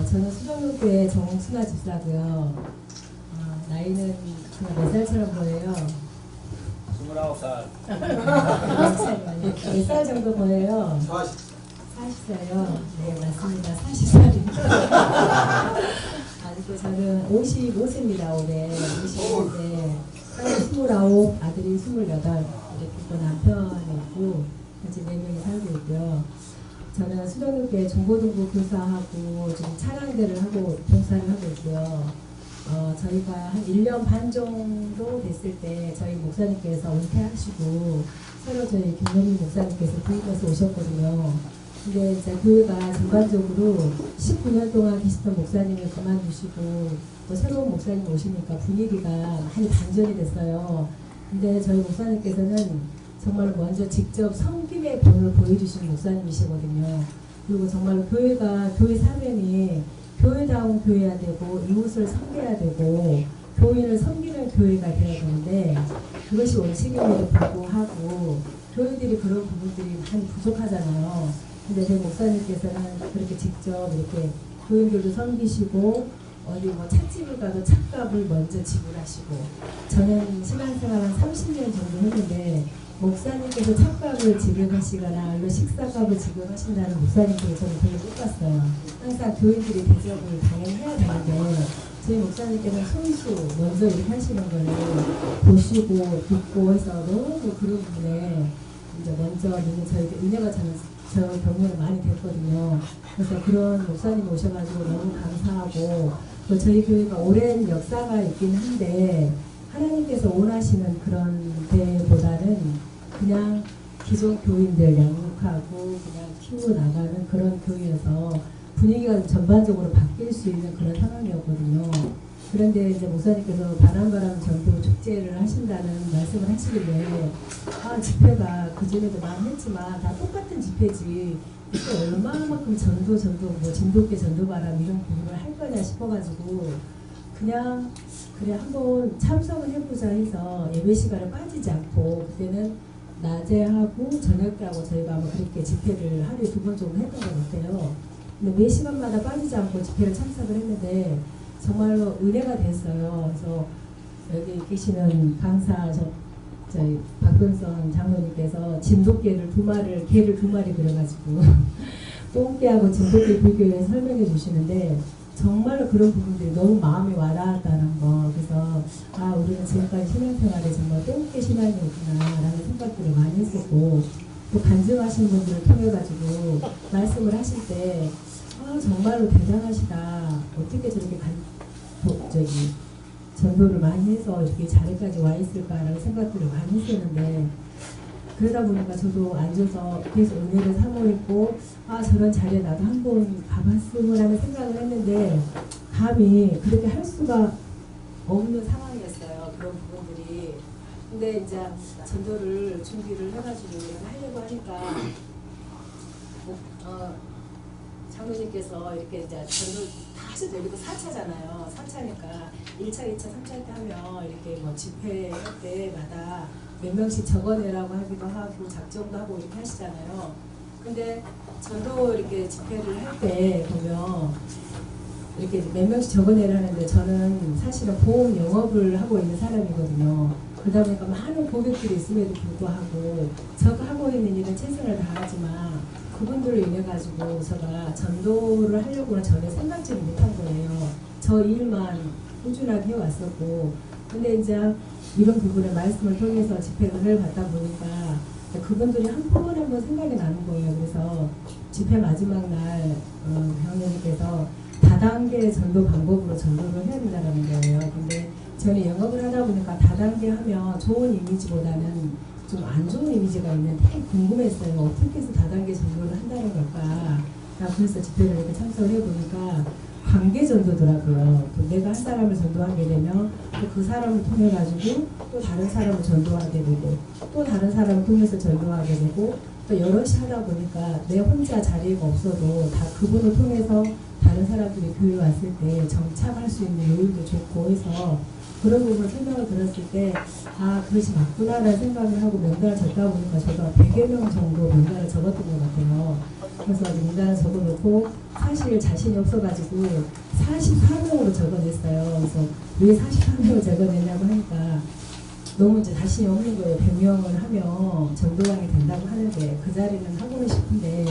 어, 저는 수정교회 정순아 집사고요. 어, 나이는 제가 몇 살처럼 보여요? 29살. 몇살 정도 보여요? 40. 40살요? 네, 맞습니다. 40살입니다. 아직도 저는 55세입니다, 올해. 55세. 딸이 29, 아들이 28. 이렇게 또 남편이 있고, 같이 4명이 살고 있고요. 저는 수정교회 중고등부 교사하고 지금 차량대를 하고 봉사를 하고 있고요. 어, 저희가 한 1년 반 정도 됐을 때 저희 목사님께서 은퇴하시고 새로 저희 김영민 목사님께서 부임해서 오셨거든요. 근데 이제 교회가 전반적으로 19년 동안 계시던 목사님을 그만두시고 또 새로운 목사님 오시니까 분위기가 많이 반전이 됐어요. 근데 저희 목사님께서는 정말 먼저 직접 성김의 본을 보여주신 목사님이시거든요. 그리고 정말 교회가 교회 사명이 교회다운 교회야 되고 이웃을 섬겨야 되고 교인을 섬기는 교회가 되어야 되는데 그것이 원칙임에도 불구하고 교회들이 그런 부분들이 많이 부족하잖아요. 근데 저희 목사님께서는 그렇게 직접 이렇게 교인들도 섬기시고 어디 뭐 찻집을 가도 찻값을 먼저 지불하시고 저는 신앙생활 한 30년 정도 했는데 목사님께서 찻값을 지급하시거나 식사값을 지급하신다는 목사님께 저는 못 봤어요. 항상 교인들이 대접을 당연히 해야 되는데 저희 목사님께서는 손수 먼저 이렇게 하시는 거를 보시고 듣고 해서 너무 그런 부분에 이제 먼저 있는 저에게 은혜가 저는 저 경우에 많이 됐거든요. 그래서 그런 목사님 오셔가지고 너무 감사하고 또 저희 교회가 오랜 역사가 있긴 한데 하나님께서 원하시는 그런 데보다는 그냥 기존 교인들 양육하고 그냥 키워 나가는 그런 교회여서 분위기가 전반적으로 바뀔 수 있는 그런 상황이었거든요. 그런데 이제 목사님께서 바람바람 전도 축제를 하신다는 말씀을 하시길래 아 집회가 그전에도 많이 했지만 다 똑같은 집회지 또 얼마만큼 전도 전도 뭐 진돗개 전도바람 이런 부분을 할 거냐 싶어가지고 그냥 그래 한번 참석을 해보자 해서 예배 시간을 빠지지 않고 그때는 낮에 하고 저녁 때 하고 저희가 아마 그렇게 집회를 하루에 두 번 정도 했던 것 같아요. 근데 매 시간마다 빠지지 않고 집회를 참석을 했는데 정말로 은혜가 됐어요. 그래서 여기 계시는 강사 저, 저희 박근선 장로님께서 진돗개를 두 마리를 개를 두 마리 그려가지고 똥개하고 진돗개 비교해 설명해 주시는데 정말로 그런 부분들이 너무 마음에 와닿았다는 거. 그래서 아 우리는 지금까지 신앙생활에 정말 똥개 신앙이었구나라는 생각들을 많이 했었고 또 간증하신 분들을 통해 가지고 말씀을 하실 때 아, 정말로 대단하시다. 어떻게 저렇게 간, 도, 저기 전도를 많이 해서 이렇게 자리까지 와 있을까라는 생각들을 많이 했었는데 그러다 보니까 저도 앉아서 계속 은혜를 사모했고 아 저런 자리에 나도 한 번 가봤으면 생각을 했는데 감히 그렇게 할 수가 없는 상황이었어요 그런 부분들이. 근데 이제 전도를 준비를 해가지고 하려고 하니까 어, 장로님께서 이렇게 이제 전도 다 하셔도 여기도 4차잖아요. 4차니까 1차, 2차, 3차 때 하면 이렇게 뭐 집회 할 때마다 몇 명씩 적어내라고 하기도 하고 작정도 하고 이렇게 하시잖아요. 근데 저도 이렇게 집회를 할 때 보면 이렇게 몇 명씩 적어내라는데 저는 사실은 보험 영업을 하고 있는 사람이거든요. 그러다 보니까 많은 고객들이 있음에도 불구하고 제가 하고 있는 일은 최선을 다하지만 그분들로 인해 가지고 제가 전도를 하려고는 전혀 생각지를 못한 거예요. 저 일만 꾸준하게 해왔었고 근데 이제 이런 부분에 말씀을 통해서 집회를 받다 보니까 그분들이 한번한번 생각이 나는 거예요. 그래서 집회 마지막 날 어, 병원님께서 다단계 전도 방법으로 전도를 해야 된다는 거예요. 근데 저는 영업을 하다 보니까 다단계 하면 좋은 이미지보다는 좀 안 좋은 이미지가 있는데 궁금했어요. 어떻게 해서 다단계 전도를 한다는 걸까? 나 그래서 집회를 이렇게 참석을 해보니까 관계 전도더라고요. 또 내가 한 사람을 전도하게 되면 또 그 사람을 통해 가지고 또 다른 사람을 전도하게 되고 또 다른 사람을 통해서 전도하게 되고 또 여럿이 하다 보니까 내 혼자 자리가 없어도 다 그분을 통해서 다른 사람들이 교회 왔을 때 정착할 수 있는 요일도 좋고 해서 그런 부분을 설명을 들었을 때, 아, 그것이 맞구나라는 생각을 하고 명단을 적다 보니까 제가 100여 명 정도 명단을 적었던 것 같아요. 그래서 명단을 적어놓고 사실 자신이 없어가지고 44명으로 적어냈어요. 그래서 왜 44명을 적어냈냐고 하니까 너무 이제 자신이 없는 거예요. 100명을 하면 전도왕이 된다고 하는데 그 자리는 하고는 싶은데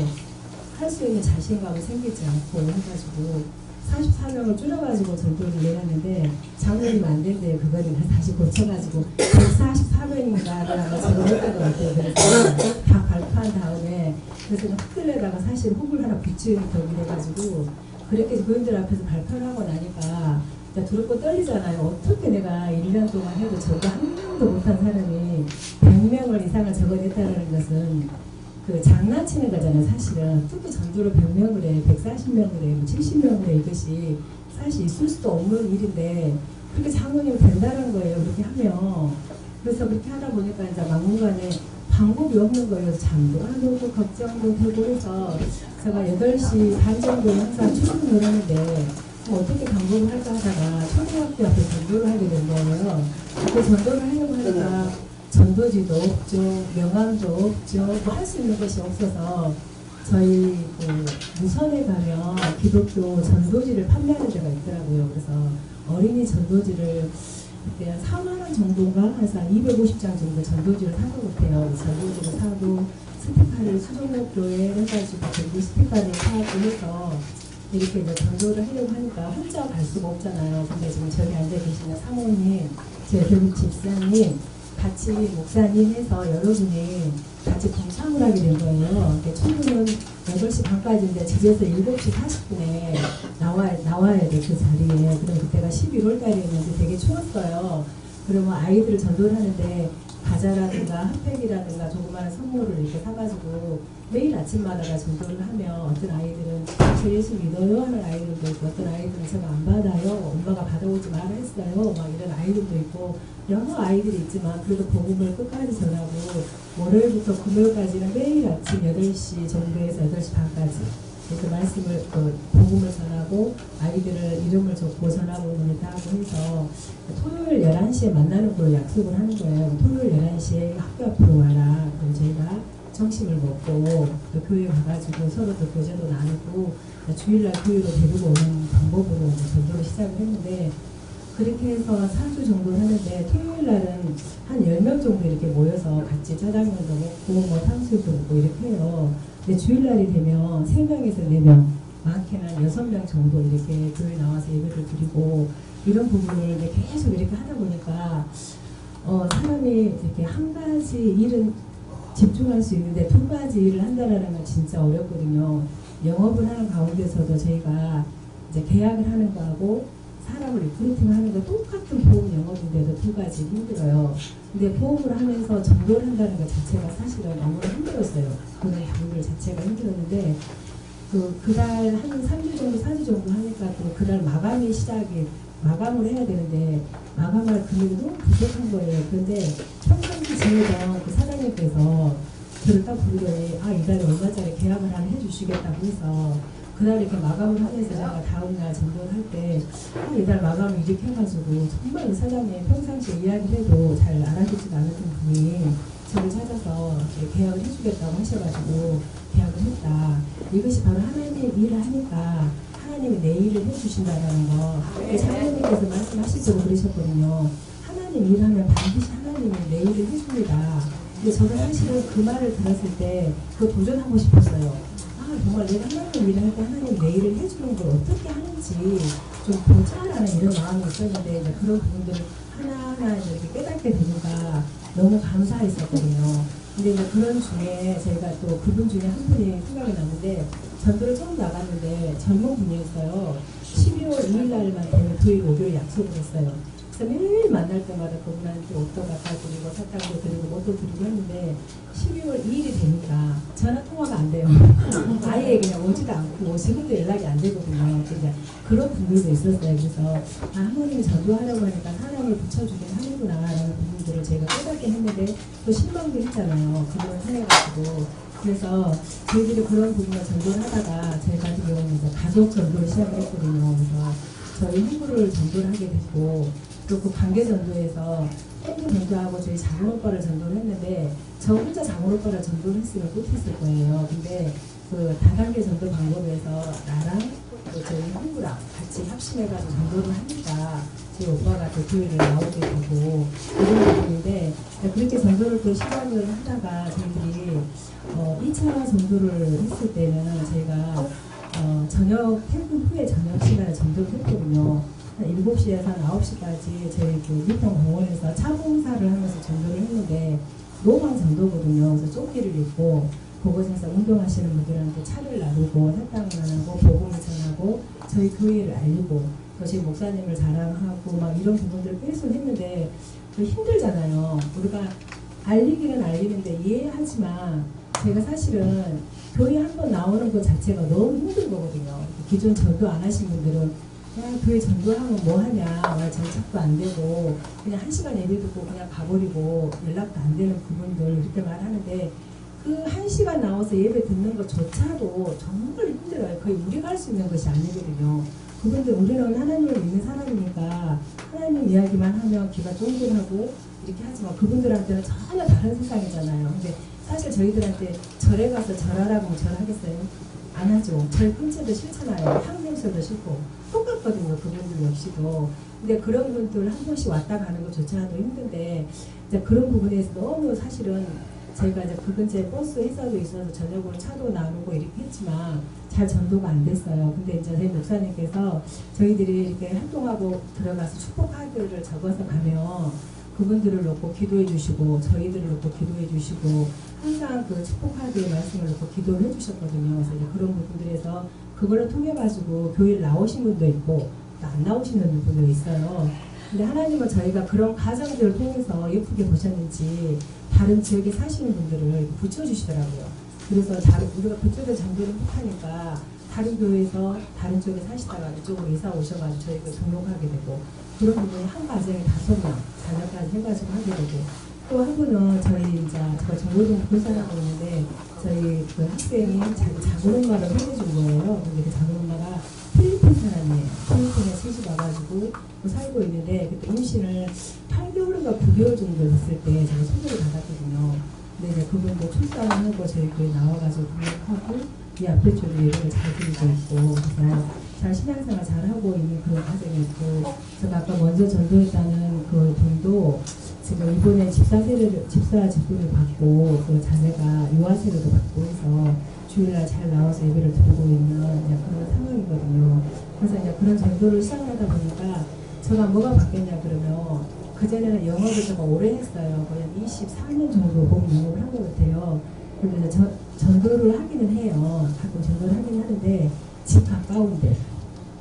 할 수 있는 자신감이 생기지 않고 해가지고 44명을 줄여가지고 전도를 내놨는데 장로님 안 된대요. 그거를 다시 고쳐가지고 144명인가를 제가 했던 것 같아요. 그래서 다 발표한 다음에 그래서 흑들레다가 사실 혹을 하나 붙이는 격이 돼가지고 그렇게 교인들 앞에서 발표를 하고 나니까 두렵고 떨리잖아요. 어떻게 내가 1년 동안 해도 저거 한 명도 못한 사람이 100명을 이상을 적어냈다는 것은 그 장난치는 거잖아요, 사실은. 특히 전도를 100명을 해, 140명을 해, 70명을 해, 이것이 사실 있을 수도 없는 일인데, 그렇게 장로님이 된다는 거예요, 그렇게 하면. 그래서 그렇게 하다 보니까 이제 막무가내 방법이 없는 거예요. 잠도 안 오고, 걱정도 되고 해서 제가 8시 반 정도에 항상 출근을 하는데, 뭐 어떻게 방법을 할까 하다가 초등학교 앞에 전도를 하게 된 거예요. 그 전도를 하려고 하니까 전도지도 없죠, 명함도 없죠, 뭐 할 수 있는 것이 없어서 저희 그 무선에 가면 기독교 전도지를 판매하는 데가 있더라고요. 그래서 어린이 전도지를 그때 한 4만 원 정도인가 해서 한 250장 정도 전도지를 산 것 같아요. 전도지를 사고 스티커를 수종목교에 해가지고 그리고 스티커를 사고 해서 이렇게 이제 전도를 하려고 하니까 혼자 갈 수가 없잖아요. 근데 지금 저기 앉아 계시는 사모님, 제 교육 집사님, 같이 목사님 해서 여러분이 같이 동참을 하게 된 거예요. 이렇게 출근은 8시 반까지인데 집에서 7시 40분에 나와, 나와야 돼, 그 자리에. 그럼 그때가 11월 달이었는데 되게 추웠어요. 그러면 아이들을 전도를 하는데 과자라든가 핫팩이라든가 조그마한 선물을 이렇게 사가지고 매일 아침마다가 전도를 하면 어떤 아이들은 저 예수 믿어요? 하는 아이들도 있고 어떤 아이들은 제가 안 받아요? 엄마가 받아오지 마라 했어요. 막 이런 아이들도 있고 여러 아이들이 있지만 그래도 복음을 끝까지 전하고 월요일부터 금요일까지는 매일 아침 8시 정도에서 8시 반까지 이렇게 말씀을 그 복음을 전하고 아이들을 이름을 적고 전화번호를 따고 해서 토요일 11시에 만나는 걸로 약속을 하는 거예요. 토요일 11시에 학교 앞으로 와라. 그럼 저희가 점심을 먹고 또 교회 가가지고 서로 또 교제도 나누고 주일날 교회로 데리고 오는 방법으로 전도를 시작을 했는데 그렇게 해서 4주 정도 하는데 토요일 날은 한 10명 정도 이렇게 모여서 같이 짜장면도 먹고 뭐 탕수육도 먹고 이렇게 해요. 근데 주일날이 되면 3명에서 4명, 많게는 6명 정도 이렇게 교회 나와서 예배를 드리고 이런 부분을 이제 계속 이렇게 하다 보니까 어, 사람이 이렇게 한 가지 일은 집중할 수 있는데 두 가지 일을 한다는 건 진짜 어렵거든요. 영업을 하는 가운데서도 저희가 이제 계약을 하는 거하고 사람을 리크루팅 하는 거 똑같은 보험 영업인데도 두 가지 힘들어요. 근데 보험을 하면서 전도를 한다는 것 자체가 사실은 너무 힘들었어요. 그런 부분들 자체가 힘들었는데 그, 그날 한 3주 정도, 4주 정도 하니까 또 그날 마감이 시작이, 마감을 해야 되는데, 마감할 너무 부족한 거예요. 그런데 평상시 지내던 그 사장님께서 저를 딱 부르더니, 아, 이달에 얼마짜리 계약을 하나 해주시겠다고 해서, 그날 이렇게 마감을 하면서 제가 다음날 전도를 할 때, 아, 이달 마감을 이렇게 해가지고, 정말 이 사장님 평상시에 이야기를 해도 잘 알아듣지 않았던 분이 저를 찾아서 이렇게 계약을 해주겠다고 하셔가지고, 계약을 했다. 이것이 바로 하나님의 일을 하니까 하나님이 내 일을 해주신다는 거. 장로님께서 말씀하실 때도 그러셨거든요. 하나님 일하면 반드시 하나님이 내 일을 해줍니다. 근데 저는 사실은 그 말을 들었을 때 그거 도전하고 싶었어요. 아 정말 내가 하나님 일을 할때 하나님 내 일을 해주는 걸 어떻게 하는지 좀 보자라는 이런 마음이 있었는데 이제 그런 부분들을 하나하나 이렇게 깨닫게 되니까 너무 감사했었거든요. 근데 이제 그런 중에 저희가 또 그분 중에 한 분이 생각이 나는데 전도를 처음 나갔는데 젊은 분이었어요. 12월 2일 날만 되면 토요일 목요일 약속을 했어요. 그래서 매일 만날 때마다 그분한테 옷도 갖다 드리고 사탕도 드리고 뭐도 드리고 했는데 12월 2일이 되니까 전화 통화가 안 돼요. 아예 그냥 오지도 않고 뭐 지금도 연락이 안 되거든요. 이제 그런 분들도 있었어요. 그래서 아, 하나님이 전도하려고 하니까 하나님을 붙여주긴 하는구나 라는 부분들을 제가 깨닫게 했는데 또 실망도 했잖아요. 그걸 통해가지고 그래서 저희들이 그런 부분을 전도를 하다가 저희 같은 경우는 가족 전도를 시작을 했거든요. 그래서 저희 형부를 전도를 하게 됐고 또그 관계 전도에서 땡기 전도하고 저희 작은 오빠를 전도를 했는데 저 혼자 작은 오빠를 전도를 했으면 못했을 거예요. 근데 그 다단계 전도 방법에서 나랑 또 저희 형부랑 같이 협심해가지고 전도를 하니까 제 오빠가 또 교회를 나오게 되고 이런 부분인데 그렇게 전도를 또 시간을 하다가 저희들이 어, 2차 전도를 했을 때는 저희가 어, 저녁 퇴근 후에 저녁 시간에 전도를 했거든요. 한 7시에서 한 9시까지 저희 그 밀평 공원에서 차 봉사를 하면서 전도를 했는데 노방 전도거든요. 그래서 조끼를 입고 그곳에서 운동하시는 분들한테 차를 나누고 사탕을 나누고 복음을 전하고 저희 교회를 알리고 또 저희 목사님을 자랑하고 막 이런 부분들을 계속 했는데 그 힘들잖아요. 우리가 알리기는 알리는데 이해하지만 제가 사실은 교회 한 번 나오는 것 자체가 너무 힘든 거거든요. 기존 전도 안 하신 분들은 교회 전도하면 뭐 하냐, 와 정착도 안 되고 그냥 한 시간 예배 듣고 그냥 가버리고 연락도 안 되는 그분들 이렇게 말하는데 그 한 시간 나와서 예배 듣는 것조차도 정말 힘들어요. 거의 우리가 할 수 있는 것이 아니거든요. 그분들 우리는 하나님을 믿는 사람이니까 하나님 이야기만 하면 귀가 쫑긋하고 이렇게 하지만 그분들한테는 전혀 다른 세상이잖아요. 근데 사실 저희들한테 절에 가서 절하라고 절하겠어요? 안 하죠. 절 끊지도 싫잖아요. 향냄새도 싫고 똑같거든요. 그분들 역시도. 근데 그런 분들 한 번씩 왔다 가는 것조차도 힘든데 이제 그런 부분에서 너무 사실은 저희가 이제 그 근처에 버스 회사도 있어서 저녁으로 차도 나누고 이렇게 했지만 잘 전도가 안 됐어요. 근데 이제 저희 목사님께서 저희들이 이렇게 활동하고 들어가서 축복 카드를 적어서 가면 그분들을 놓고 기도해 주시고 저희들을 놓고 기도해 주시고 항상 그 축복 카드의 말씀을 놓고 기도를 해 주셨거든요. 그래서 이제 그런 부분들에서 그걸로 통해 가지고 교회를 나오신 분도 있고 또안 나오시는 분도 있어요. 근데 하나님은 저희가 그런 가정들을 통해서 예쁘게 보셨는지 다른 지역에 사시는 분들을 붙여주시더라고요. 그래서 다른 우리가 그쪽에 전도를 못 하니까 다른 교회에서 다른 쪽에 사시다가 이쪽으로 이사 오셔가지고 저희가 등록하게 되고 그런 부분이 한 가정에 다섯 명 자녀까지 해가지고 하게 되고 또 한 분은 저희 이제 저 정보동 분산하고 있는데 저희 그 학생이 자기 작은 엄마를 해내준 거예요. 근데 그 작은 엄마가 필리핀 사람이에요. 필리핀에 시집 와가지고 또 살고 있는데 그때 임신을 8개월인가 9개월 정도 됐을 때 제가 소개를 받았거든요. 근데 이제 그분도 출산하고 저희 교회 나와가지고 등록하고 이 앞에 쪽에 예배를 잘 드리고 있고 그래서 잘 신앙생활 잘 하고 있는 그런 과정이 있고 제가 아까 먼저 전도했다는 그 분도 지금 이번에 집사 세례를 집사 직분을 받고 그 자녀가 유아 세례도 받고 해서 주일날 잘 나와서 예배를 드리고 있는 그런 상황이거든요. 그래서 이제 그런 전도를 시작하다 보니까 제가 뭐가 바뀌었냐 그러면 그전에는 영업을 제가 오래 했어요. 거의 한 24년 정도 본 영업을 한것 같아요. 이제 전, 전도를 하기는 해요. 가끔 전도를 하긴 하는데 집 가까운데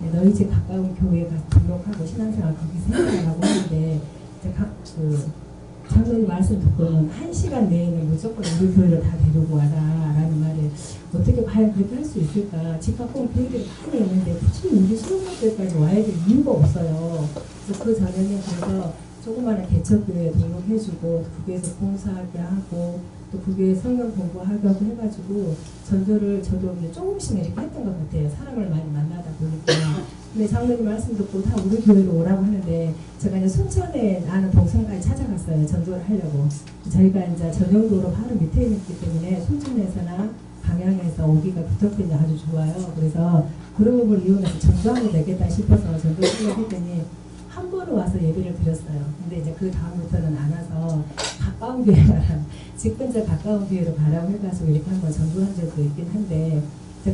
네, 너희 집 가까운 교회에 가서 등록하고 신앙생활 거기서 해라고 하는데 이제 가, 그 장로님 말씀 듣고는 한 시간 내에는 무조건 우리 교회를 다 데리고 와라라는 말에 어떻게 과연 그렇게 할 수 있을까? 집 가까운 교회들이 많이 있는데 굳이 우리 신혼들까지 와야 될 이유가 없어요. 그래서 그 전에는 그래서 조그마한 개척교회 등록해주고 그 교회에서 봉사하게 하고 또그 교회 성경 공부하게 하고 해가지고 전도를 저도 조금씩 이렇게 했던 것 같아요. 사람을 많이 만나다 보니까. 근데 장로님 말씀 듣고 다 우리 교회로 오라고 하는데 제가 이제 순천에 나는 동생까지 찾아갔어요. 전도를 하려고. 저희가 이제 전용도로 바로 밑에 있기 때문에 순천에서나 방향에서 오기가 부탁되니 아주 좋아요. 그래서 그런 부분을 이용해서 전도하면 되겠다 싶어서 전도 생각했더니 한 번은 와서 예배를 드렸어요. 근데 이제 그 다음부터는 안 와서 가까운 교회 가라. 집 근처 가까운 교회로 가라고 해가지고 이렇게 한번 전도한 적도 있긴 한데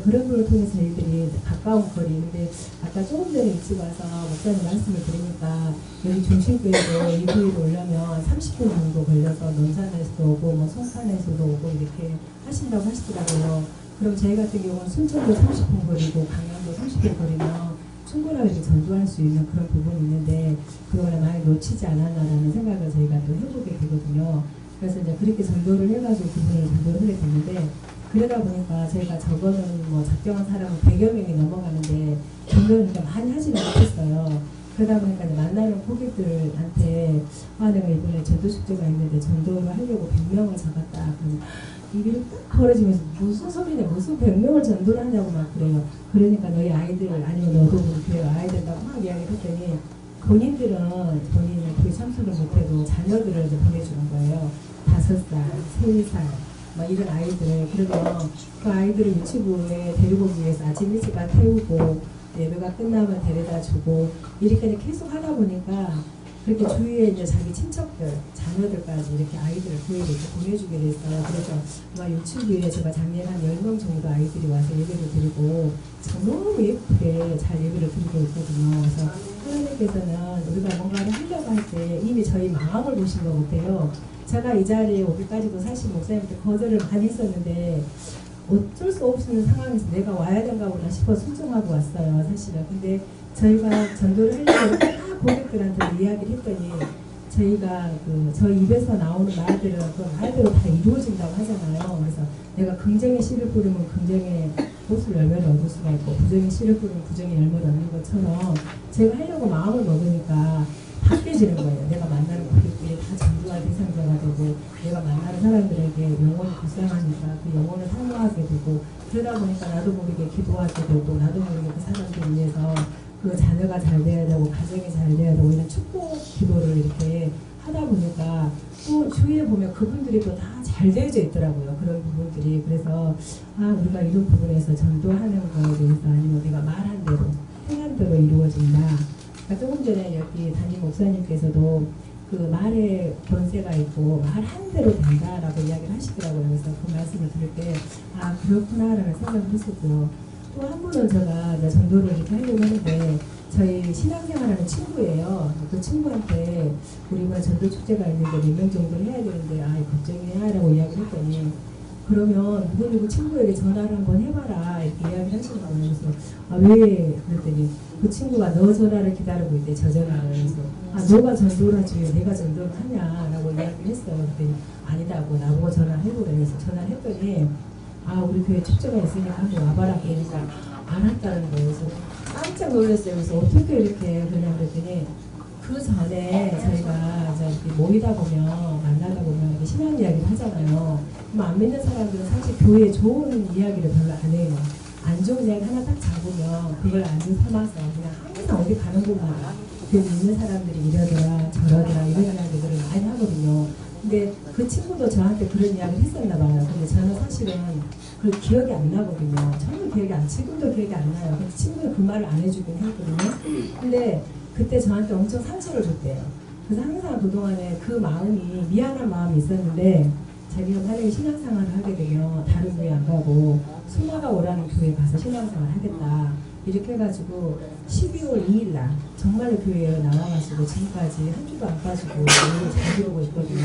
그런 걸 통해서 저희들이 가까운 거리 근데 아까 조금 전에 일찍 와서 목사님 말씀을 드리니까 여기 중심교회도 이 교회로 오려면 30분 정도 걸려서 논산에서도 오고 뭐 성산에서도 오고 이렇게 하신다고 하시더라고요. 그럼 저희 같은 경우는 순천도 30분 거리고 강남도 30분 거리면 충분하게 전도할 수 있는 그런 부분이 있는데 그거를 많이 놓치지 않았나라는 생각을 저희가 또 해보게 되거든요. 그래서 이제 그렇게 전도를 해가지고 그분을 전도를 하게 됐는데 그러다 보니까 저희가 적어놓은 뭐 작정한 사람은 100여 명이 넘어가는데 그러니까 많이 하지는 못했어요. 그러다 보니까 만나는 고객들한테 아 내가 이번에 전도 축제가 있는데 전도를 하려고 100명을 잡았다. 그럼 입이 딱 벌어지면서 무슨 소리냐 무슨 100명을 전도를 하냐고 막 그래요. 그러니까 너희 아이들 아니면 너도 와야 된다고 막 이야기를 했더니 본인들은 본인은 그 참석을 못해도 자녀들을 보내주는 거예요. 다섯 살, 세 살, 막 이런 아이들을 그러면 그 아이들을 유치부에 데리고 오기 위해서 아침 일찍 가 태우고 예배가 끝나면 데려다 주고 이렇게 계속 하다 보니까 그렇게 주위에 이제 자기 친척들, 자녀들까지 이렇게 아이들을 교회에 보내주게 됐어요. 그래서 아마 유치부에 제가 작년에 한 10명 정도 아이들이 와서 예배를 드리고 참 너무 예쁘게 잘 예배를 드리고 있거든요. 그래서 하나님께서는 우리가 뭔가를 하려고 할 때 이미 저희 마음을 보신 것 같아요. 제가 이 자리에 오기까지도 사실 목사님한테 거절을 많이 했었는데 어쩔 수 없는 상황에서 내가 와야 보다 싶어 순종하고 왔어요 사실은 근데 저희가 전도를 하려고 다 고객들한테 이야기를 했더니 저희가 그 저희 입에서 나오는 말들은 그 말대로 다 이루어진다고 하잖아요 그래서 내가 긍정의 씨를 뿌리면 긍정의 꽃을 열매를 얻을 수가 있고 부정의 뿌리면 부정의 열매를 얻는 것처럼 제가 하려고 마음을 먹으니까 바뀌어지는 거예요. 내가 만나는 고객들이 다 전도할 대상자가 되고 내가 만나는 사람들에게 영혼을 불쌍하니까 그 영혼을 사모하게 되고 그러다 보니까 나도 모르게 기도하게 되고 나도 모르게 그 사람들 위해서 그 자녀가 잘 돼야 되고 가정이 잘 돼야 되고 이런 축복 기도를 이렇게 하다 보니까 또 주위에 보면 그분들이 또 다 잘 되어져 있더라고요. 그런 부분들이 그래서 아 우리가 이런 부분에서 전도하는 거에 대해서 아니면 우리가 말한 대로 행한 대로 이루어진다. 그러니까 조금 전에 여기 담임 목사님께서도 그 말에 권세가 있고 말한 대로 된다라고 이야기를 하시더라고요. 그래서 그 말씀을 들을 때 아 그렇구나라는 생각을 했었고요. 또한 분은 제가 전도를 이렇게 하려고 하는데 저희 신앙생활하는 친구예요. 그 친구한테 우리 이번 전도 축제가 있는데 몇 명 정도 해야 되는데 아 걱정이야라고 이야기를 했더니 그러면 누구누구 친구에게 전화를 한번 해봐라 이렇게 이야기를 하시는 거예요. 그래서 아 왜? 그랬더니 그 친구가 너 전화를 기다리고 있대 저 전화를 그래서 아 너가 전도를 하지 왜 내가 전도를 하냐라고 이야기를 했어요. 그랬더니 아니다고 나보고 전화해보래 그래서 전화를 했더니 아 우리 교회 축제가 있으니까 한번 와봐라 그러니까 알았다는 거예요. 그래서 깜짝 놀랐어요. 그래서 어떻게 이렇게 그냥 그랬더니 그 전에 저희가 이제 모이다 보면 만나다 보면 이렇게 신앙 이야기를 하잖아요. 그럼 안 믿는 사람들은 사실 교회에 좋은 이야기를 별로 안 해요. 안 좋은 이야기 하나 딱 잡으면 그걸 안주 삼아서 그냥 항상 어디 가는 곳마다 그 믿는 사람들이 이러더라 저러더라 이런 이야기들을 많이 하거든요. 근데 그 친구도 저한테 그런 이야기를 했었나 봐요. 근데 저는 사실은 그 기억이 안 나거든요. 전혀 기억이 안, 지금도 기억이 안 나요. 근데 친구는 그 말을 안 해주긴 했거든요. 근데 그때 저한테 엄청 상처를 줬대요. 그래서 항상 그동안에 그 마음이 미안한 마음이 있었는데 자기가 만약에 신앙생활을 하게 되면 다른 교회 안 가고 수마가 오라는 교회 가서 신앙생활 하겠다. 이렇게 해가지고 12월 2일 날 정말로 교회에 나와가지고 지금까지 한 주도 안 빠지고 잘 들어오고 있거든요.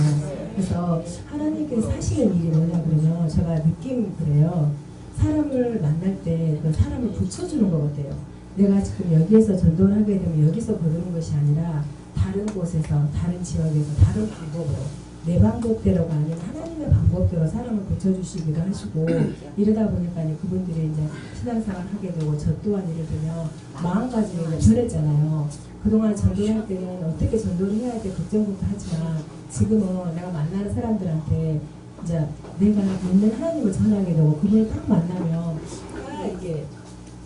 그래서 하나님께서 하시는 일이 뭐냐 그러면 제가 느낌 그래요. 사람을 만날 때그 사람을 붙여주는 것 같아요. 내가 지금 여기에서 전도를 하게 되면 여기서 거두는 것이 아니라 다른 곳에서 다른 지역에서 다른 방법으로 내 방법대로가 아닌 하나 님의 방법대로 사람을 고쳐주시기도 하시고 이러다 보니까 이제 그분들이 이제 신앙생활 하게 되고 저 또한 예를 들면 마음가짐이 변했잖아요. 그동안 전도할 때는 어떻게 전도를 해야 돼 걱정부터 하지만 지금은 내가 만나는 사람들한테 이제 내가 믿는 하나님을 전하게 되고 그분을 딱 만나면 아 이게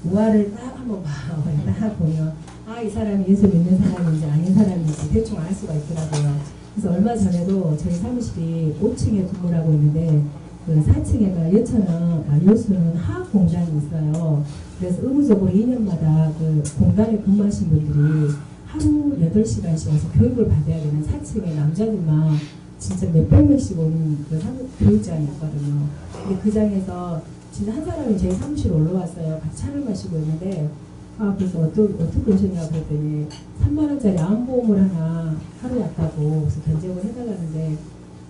우화를 딱 한번 봐. 딱 보면 아 이 사람이 예수 믿는 사람인지 아닌 사람인지 대충 알 수가 있더라고요. 그래서 얼마 전에도 저희 사무실이 5층에 근무를 하고 있는데 그 4층에가 여천은 아, 여수는 화학 공장이 있어요. 그래서 의무적으로 2년마다 그 공단에 근무하신 분들이 하루 8시간씩 와서 교육을 받아야 되는 4층에 남자들만 진짜 몇백 명씩 오는 그 교육장이 있거든요. 근데 그 장에서 진짜 한 사람이 제 사무실 올라왔어요. 같이 차를 마시고 있는데 아 그래서 어떠, 어떻게 오셨냐 그랬더니 3만 원짜리 암보험을 하나 하루 왔다고 그래서 견적을 해달라는데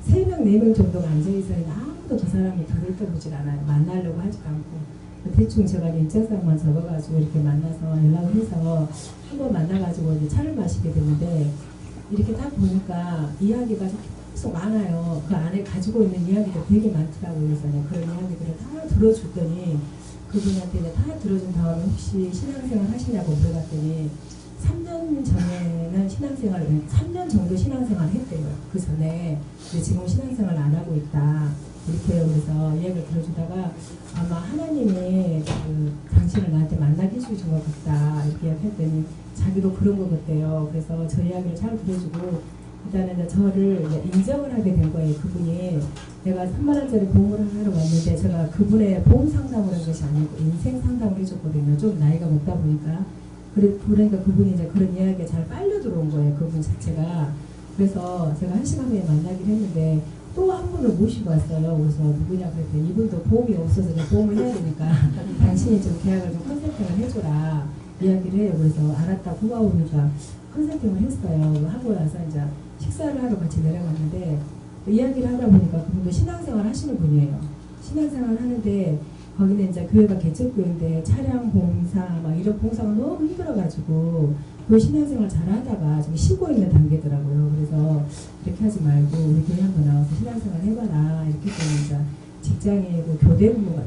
3명, 4명 정도가 앉아있었는데 아무도 그 사람이 들을 떠보질 않아요. 만나려고 하지 않고 대충 제가 인적사항만 적어가지고 이렇게 만나서 연락을 해서 한번 만나가지고 이제 차를 마시게 됐는데 이렇게 딱 보니까 이야기가 계속 많아요. 그 안에 가지고 있는 이야기도 되게 많더라고요. 그래서 그런 이야기들을 다 들어줬더니 그분한테 이제 다 들어준 다음에 혹시 신앙생활 하시냐고 물어봤더니 3년 전에는 신앙생활, 3년 정도 신앙생활 했대요. 그 전에 지금 신앙생활 안 하고 있다. 이렇게 그래서 이야기를 들어주다가 아마 하나님이 그 당신 당신을 나한테 만나게 해주신 것 같다 이렇게 이야기했더니 자기도 그런 것 같대요. 그래서 저 이야기를 잘 들어주고 일단은 저를 인정을 하게 된 거예요. 그분이 내가 3만 원짜리 보험을 하러 왔는데 제가 그분의 보험 상담을 한 것이 아니고 인생 상담을 해줬거든요. 좀 나이가 먹다 보니까 그러니까 그분이 이제 그런 이야기가 잘 빨려 들어온 거예요. 그분 자체가 그래서 제가 한 시간 후에 만나기로 했는데 또 한 분을 모시고 왔어요. 그래서 누구냐 그랬더니 이분도 보험이 없어서 보험을 해야 되니까 당신이 좀 계약을 좀 컨설팅을 해줘라 이야기를 해요. 그래서 알았다 고마우니까 컨설팅을 했어요. 하고 나서 이제 식사를 하러 같이 내려갔는데 이야기를 하다 보니까 그분도 신앙생활 하시는 분이에요. 신앙생활 하는데 거기는 이제 교회가 개척교회인데 차량 봉사 막 이런 봉사가 너무 힘들어가지고 그 신앙생활 잘 하다가 지금 쉬고 있는 단계더라고요. 그래서 이렇게 하지 말고 우리 교회 한번 나와서 신앙생활 해봐라 이렇게 이제 직장에 그 교대 근무가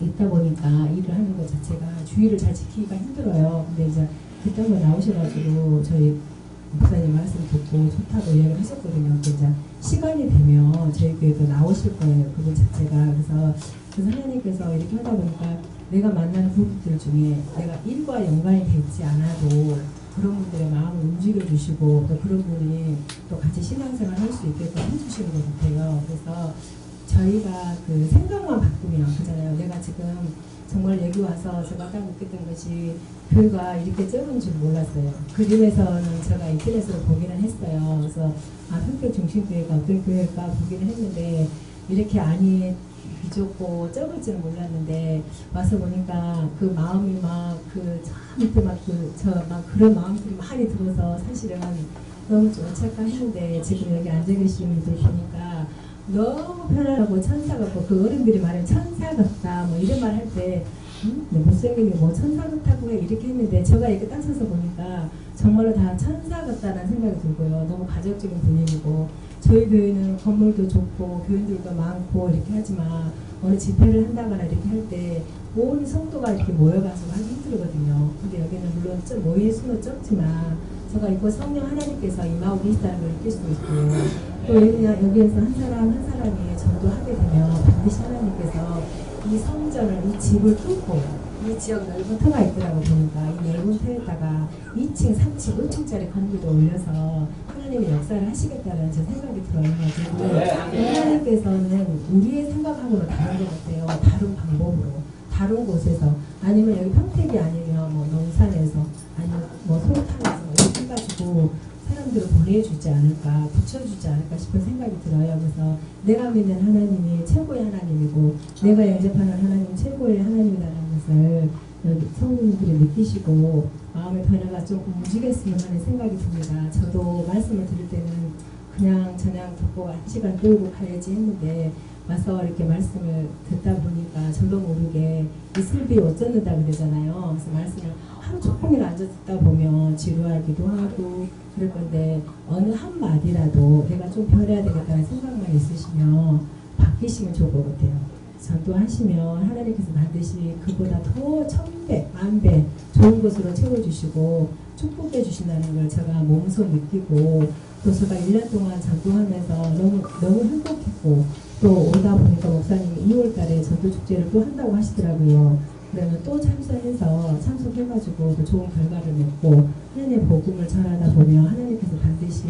있다 보니까 일을 하는 것 자체가 주의를 잘 지키기가 힘들어요. 근데 이제 그때 한번 나오셔가지고 저희 목사님 말씀 듣고 좋다고 이야기를 하셨거든요. 이제 시간이 되면 저희 교회도 나오실 거예요. 그분 자체가. 그래서 그래서 하나님께서 이렇게 하다 보니까 내가 만나는 부부들 중에 내가 일과 연관이 되지 않아도 그런 분들의 마음을 움직여 주시고 또 그런 분이 또 같이 신앙생활 할 수 있게끔 해주시는 것 같아요. 그래서 저희가 그 생각만 바꾸면 그잖아요. 내가 지금 정말 여기 와서 제가 딱 느꼈던 것이 교회가 이렇게 적은 줄 몰랐어요. 그림에서는 제가 인터넷으로 보기는 했어요. 그래서 아 평택 중심교회가 어떤 교회일까 보기는 했는데 이렇게 안이 비좁고 적을 줄은 몰랐는데 와서 보니까 그 마음이 막 그저 밑에 막그저막 그런 마음들이 많이 들어서 사실은 너무 좀 착각했는데 지금 여기 앉아 계시는 분들 보니까 너무 편안하고 천사 같고 그 어른들이 말하는 천사 같다 뭐 이런 말 할때 음? 네, 못생긴 게뭐 천사 같다고 해? 이렇게 했는데 제가 이렇게 딱 서서 보니까 정말로 다 천사 같다는 생각이 들고요. 너무 가족적인 분위기고 저희 교회는 건물도 좋고 교인들도 많고 이렇게 하지만 어느 집회를 한다거나 이렇게 할 때 온 성도가 이렇게 모여가지고 하기 힘들거든요. 근데 여기는 물론 좀 모일 수는 적지만 제가 이거 성령 하나님께서 임하고 계시다는 걸 느낄 수 있고요 또 여기, 여기에서 한 사람 한 사람이 전도하게 되면 반드시 하나님께서 이 성전을 이 집을 뚫고 이 지역 넓은 터가 있더라고 보니까 이 넓은 터에다가 2층, 3층, 5층짜리 건물도 올려서 하나님의 역사를 하시겠다는 제 생각이 들어가지고 네. 하나님께서는 우리의 생각하고는 다른 것 같아요. 다른 방법으로 다른 곳에서 아니면 여기 평택이 아니면 뭐 논산에서 아니면 뭐 이렇게 해가지고 사람들을 보내주지 않을까 붙여주지 않을까 싶은 생각이 들어요. 그래서 내가 믿는 하나님이 최고의 하나님이고 내가 영접하는 하나님 최고의 하나님이라는 것을 여기 성도님들이 느끼시고 마음의 변화가 조금 움직였으면 하는 생각이 듭니다. 저도 말씀을 드릴 때는 그냥 저냥 듣고 한 시간 끌고 가야지 했는데 와서 이렇게 말씀을 듣다 보니까 저도 모르게 이슬비 어쩌는다 그러잖아요. 그래서 말씀을 하루 종일 앉아 듣다 보면 지루하기도 하고 그럴 건데 어느 한 마디라도 내가 좀 변해야 되겠다는 생각만 있으시면 바뀌시면 좋을 것 같아요. 전도하시면 하나님께서 반드시 그보다 더 천배, 만배 좋은 것으로 채워주시고 축복해 주신다는 걸 제가 몸소 느끼고 또 제가 1년 동안 전도하면서 너무 너무 행복했고 또 오다 보니까 목사님이 2월 달에 전도 축제를 또 한다고 하시더라고요. 그러면 또 참석해서 참석해가지고 또 좋은 결과를 맺고 하나님의 복음을 전하다 보면 하나님께서 반드시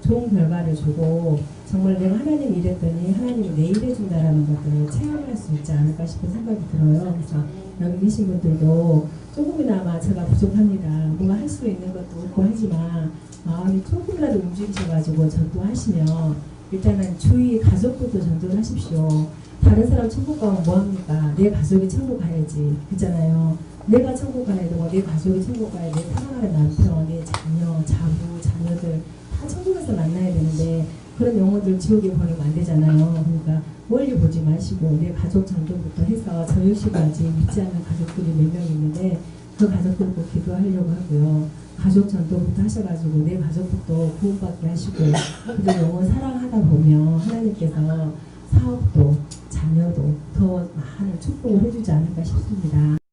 좋은 결과를 주고 정말 내가 하나님 일했더니 하나님이 내 일해준다라는 것들을 체험할 수 있지 않을까 싶은 생각이 들어요. 그래서 여기 계신 분들도 조금이나마 제가 부족합니다. 뭔가 할 수 있는 것도 없고 하지만 마음이 조금이라도 움직이셔가지고 전도하시면 일단은 주위 가족들도 전도를 하십시오. 다른 사람 천국 가면 뭐합니까? 내 가족이 천국 가야지. 그잖아요. 내가 천국 가야 되고 내 가족이 천국 가야 돼. 사랑하는 남편, 내 자녀, 자부, 자녀들 다 천국에서 만나야 되는데 그런 영혼들 지옥에 보내면 안 되잖아요. 그러니까 멀리 보지 마시고 내 가족 전도부터 해서 저 역시도 아직 믿지 않는 가족들이 몇 명 있는데 그 가족들 꼭 기도하려고 하고요. 가족 전도부터 하셔가지고 내 가족부터 구원받게 하시고 그들 영혼 사랑하다 보면 하나님께서 사업도 자녀도 더 많은 축복을 해주지 않을까 싶습니다.